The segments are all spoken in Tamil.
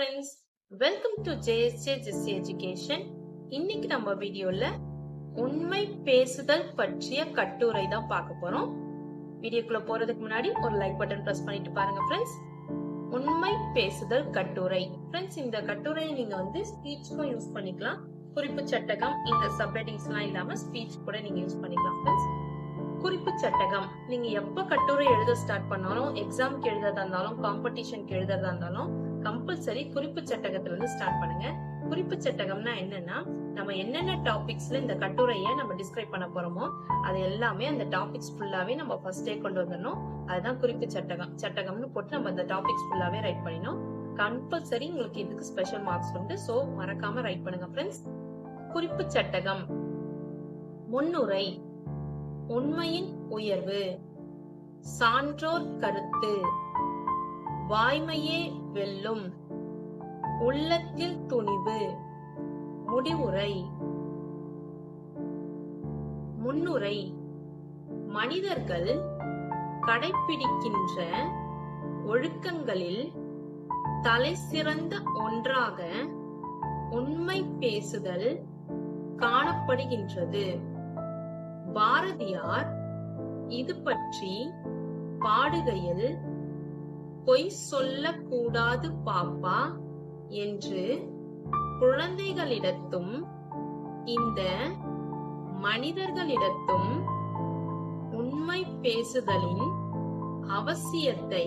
Friends welcome to JSA Jess education இன்னைக்கு நம்ம வீடியோல உண்மை பேசுதல் பற்றிய கட்டுரை தான் பார்க்க போறோம். வீடியோக்குள்ள போறதுக்கு முன்னாடி ஒரு லைக் பட்டன் பிரஸ் பண்ணிட்டு பாருங்க ஃப்ரெண்ட்ஸ் உண்மை பேசுதல் கட்டுரை. ஃப்ரெண்ட்ஸ் இந்த கட்டுரையை நீங்க வந்து ஸ்பீச்சுக்கும் யூஸ் பண்ணிக்கலாம். குறிப்பு சட்டகம் இந்த சப்ஹெட்டிங்ஸ் எல்லாம் இல்லாம ஸ்பீச் கூட நீங்க யூஸ் பண்ணிக்கலாம் ஃப்ரெண்ட்ஸ் குறிப்பு சட்டகம் நீங்க எப்ப கட்டுரை எழுத ஸ்டார்ட் பண்ணாலும் எக்ஸாம்க்கு எழுதுறதா இருந்தாலும் காம்படிஷனுக்கு எழுதுறதா இருந்தாலும் கம்பல்சரி குறிப்பு சட்டகத்துல இருந்து ஸ்டார்ட் பண்ணுங்க. குறிப்பு சட்டகம்னா என்னன்னா நம்ம என்னென்ன டாபிக்ஸ்ல இந்த கட்டுரையை நம்ம டிஸ்கிரைப் பண்ண போறோமோ அது எல்லாமே அந்த டாபிக்ஸ் ஃபுல்லாவே நம்ம ஃபர்ஸ்டே கொண்டு வந்துடணும். அதுதான் குறிப்பு சட்டகம். சட்டகம்னு போட்டு நம்ம அந்த டாபிக்ஸ் ஃபுல்லாவே ரைட் பண்ணினோம் கம்பல்சரி உங்களுக்கு இதுக்கு ஸ்பெஷல் மார்க்ஸ் உண்டு. சோ மறக்காம ரைட் பண்ணுங்க ஃப்ரெண்ட்ஸ் குறிப்பு சட்டகம். முன்னுரை. உண்மையின் உயர்வு. சான்றோர் கருத்து. வாய்மையே வெல்லும். உள்ளத்தில் துணிவு. முடிவுரை. முன்னுரை. மனிதர்கள் கடைபிடிக்கின்ற ஒழுக்கங்களில் தலை சிறந்த ஒன்றாக உண்மை பேசுதல் காணப்படுகின்றது. பாரதியார் இது பற்றி பாடுகையில் பொய் சொல்லக்கூடாது பாப்பா என்று குழந்தைகளிடத்தும் இந்த மனிதர்களிடத்தும் உண்மை பேசுதலின் அவசியத்தை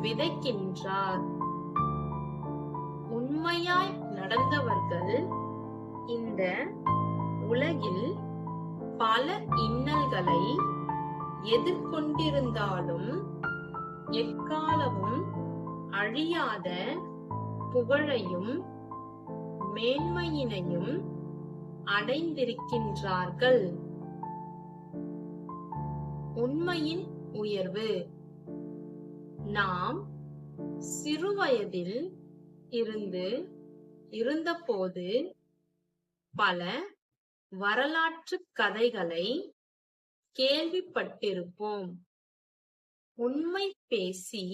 விதைக்கின்றார். உண்மையாய் நடந்தவர்கள் இந்த உலகில் பல இன்னல்களை எதிர்கொண்டிருந்தாலும் எக்காலமும் அழியாத புகழையும் மேன்மையினையும் அடைந்திருக்கின்றார்கள். உண்மையின் உயர்வு. நாம் சிறுவயதில் இருந்து இருந்தபோது பல வரலாற்று கதைகளை கேள்விப்பட்டிருப்போம். உண்மை பேசி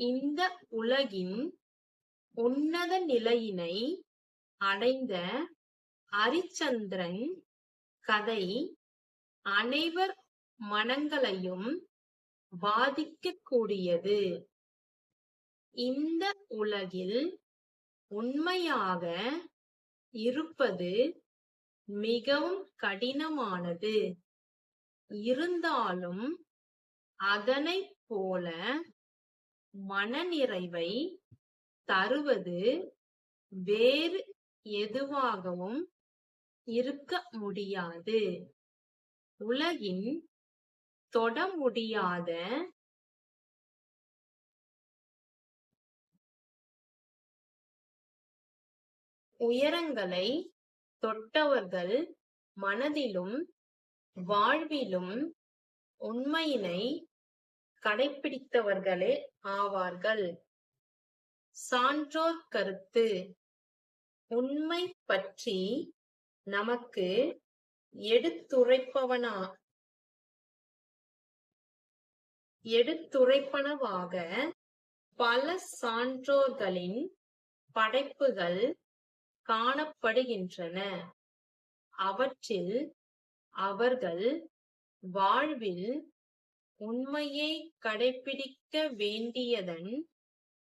இந்த உலகின் உன்னத நிலையினை அடைந்த அரிச்சந்திரன் கதை அனைவர் மனங்களையும் பாதிக்கக்கூடியது. இந்த உலகில் உண்மையாக இருப்பது மிகவும் கடினமானது. இருந்தாலும் அதனை போல மனநிறைவை தருவது வேறு எதுவாகவும் இருக்க முடியாது. உலகின் தொட முடியாத உயரங்களை தொட்டவர்கள் மனதிலும் வாழ்விலும் உண்மையினை கடைபிடித்தவர்களே ஆவார்கள். சான்றோர் கருத்து. உண்மை பற்றி நமக்கு எடுத்துரைப்பவனா? எடுத்துரைப்பனவாக பல சான்றோர்களின் படைப்புகள் காணப்படுகின்றன. அவற்றில் அவர்கள் வாழ்வில் உண்மையை கடைபிடிக்க வேண்டியதன்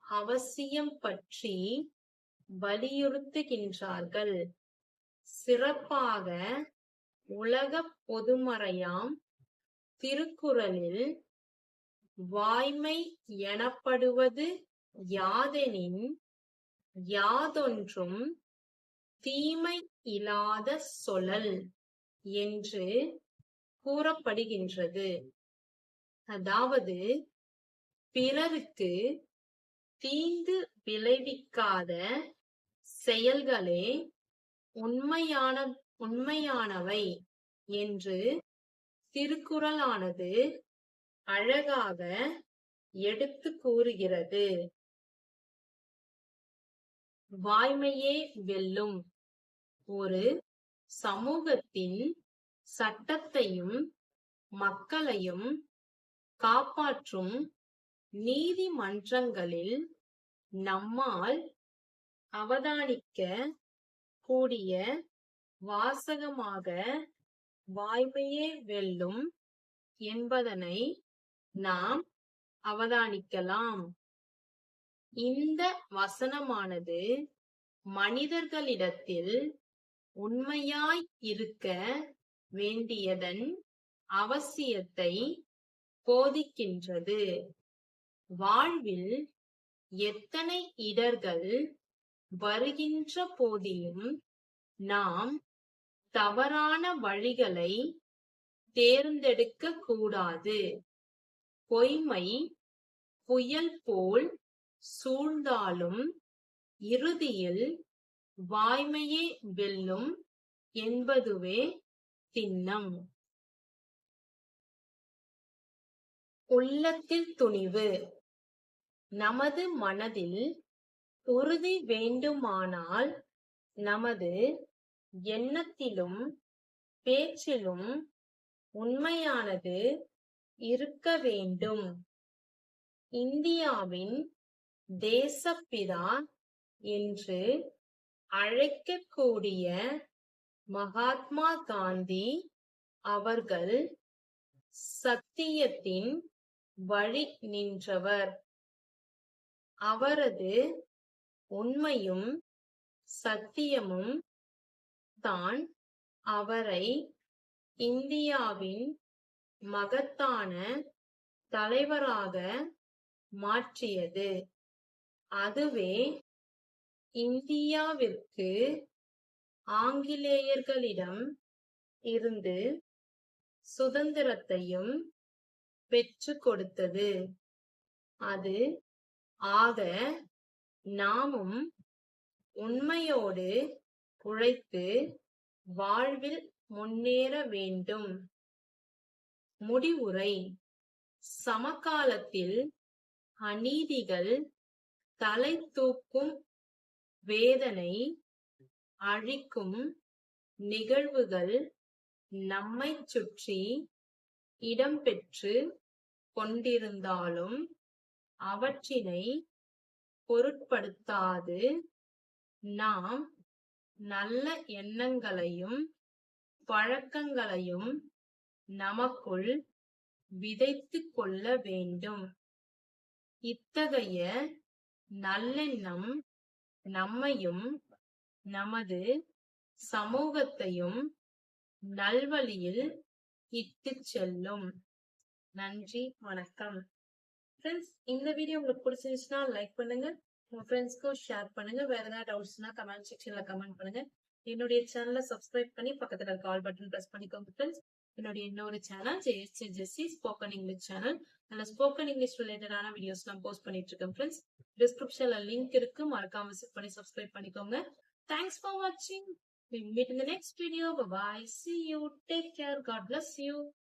அவசியம் பற்றி வலியுறுத்துகின்றார்கள். சிறப்பாக உலக பொதுமறையாம் திருக்குறளில் வாய்மை எனப்படுவது யாதெனின் யாதொன்றும் தீமை இல்லாத சொலல் என்று கூறப்படுகின்றது. அதாவது பிறருக்கு தீங்கு விளைவிக்காத செயல்களே உண்மையான உண்மையானவை என்று திருக்குறளானது அழகாக எடுத்து கூறுகிறது. வாய்மையே வெல்லும் ஒரு சமூகத்தின் சட்டத்தையும் மக்களையும் காப்பாற்றும் நீதிமன்றங்களில் நம்மால் அவதானிக்க கூடிய வாசகமாக வாய்மையே வெல்லும் என்பதனை நாம் அவதானிக்கலாம். இந்த வசனமானது மனிதர்களிடத்தில் உண்மையாய் இருக்க வேண்டியதன் அவசியத்தை போதிக்கின்றது. வாழ்வில் எத்தனை இடர்கள் வருகின்ற போதிலும் நாம் தவறான வழிகளை தேர்ந்தெடுக்க கூடாது. பொய்மை புயல் போல் சூழ்ந்தாலும் இறுதியில் வாய்மையே வெல்லும் என்பதுவே திண்ணம் உள்ளத்தில் துணிவு. நமது மனதில் உறுதி வேண்டுமானால் நமது எண்ணத்திலும் பேச்சிலும் உண்மையானது இருக்க வேண்டும். இந்தியாவின் தேசப்பிதா என்று அழைக்கக்கூடிய மகாத்மா காந்தி அவர்கள் சத்தியத்தின் வழி நின்றவர். அவரது உண்மையும் சத்தியமும் தான் அவரை இந்தியாவின் மகத்தான தலைவராக மாற்றியது. அதுவே இந்தியாவிற்கு ஆங்கிலேயர்களிடம் இருந்து சுதந்திரத்தையும் பெற்று கொடுத்தது. அது ஆக நாமும் உண்மையோடு உழைத்து வாழ்வில் முன்னேற வேண்டும். முடிவுரை சமகாலத்தில் அநீதிகள் தலை தூக்கும் வேதனை அழிக்கும் நிகழ்வுகள் நம்மை சுற்றி இடம்பெற்று கொண்டிருந்தாலும் அவற்றினை பொருட்படுத்தாது. நாம் நல்ல எண்ணங்களையும் பழக்கங்களையும் நமக்குள் விதைத்து கொள்ள வேண்டும். இத்தகைய நல்லெண்ணம் நம்மையும் நமது சமூகத்தையும் நல்வழியில் இட்டு செல்லும். நன்றி வணக்கம். ஃப்ரெண்ட்ஸ் இந்த வீடியோ உங்களுக்கு பிடிச்சிருந்துச்சுன்னா லைக் பண்ணுங்க. உங்க ஃப்ரெண்ட்ஸ்க்கும் ஷேர் பண்ணுங்க. வேற ஏதாவது டவுட்ஸ்னா கமெண்ட் செக்ஷன்ல கமெண்ட் பண்ணுங்க. என்னுடைய சேனலை சப்ஸ்கிரைப் பண்ணி பக்கத்துல இருக்க ஆல் பட்டன் பிரஸ் பண்ணிக்கோங்க ஃப்ரெண்ட்ஸ் என்னுடைய இன்னொரு சேனல் ஜெயஸ்டி ஜெஸ்ஸி ஸ்போக்கன் இங்கிலீஷ் சேனல் அதில் ஸ்போக்கன் இங்கிலீஷ் ரிலேட்டடான வீடியோஸ் நான் போஸ்ட் பண்ணிட்டு இருக்கேன் ஃப்ரெண்ட்ஸ் டிஸ்கிரிப்ஷன்ல லிங்க் இருக்கு. மறக்காம விசிட் பண்ணி சப்ஸ்கிரைப் பண்ணிக்கோங்க. Thanks for watching. We meet in the next video. Bye bye. See you. Take care. God bless you.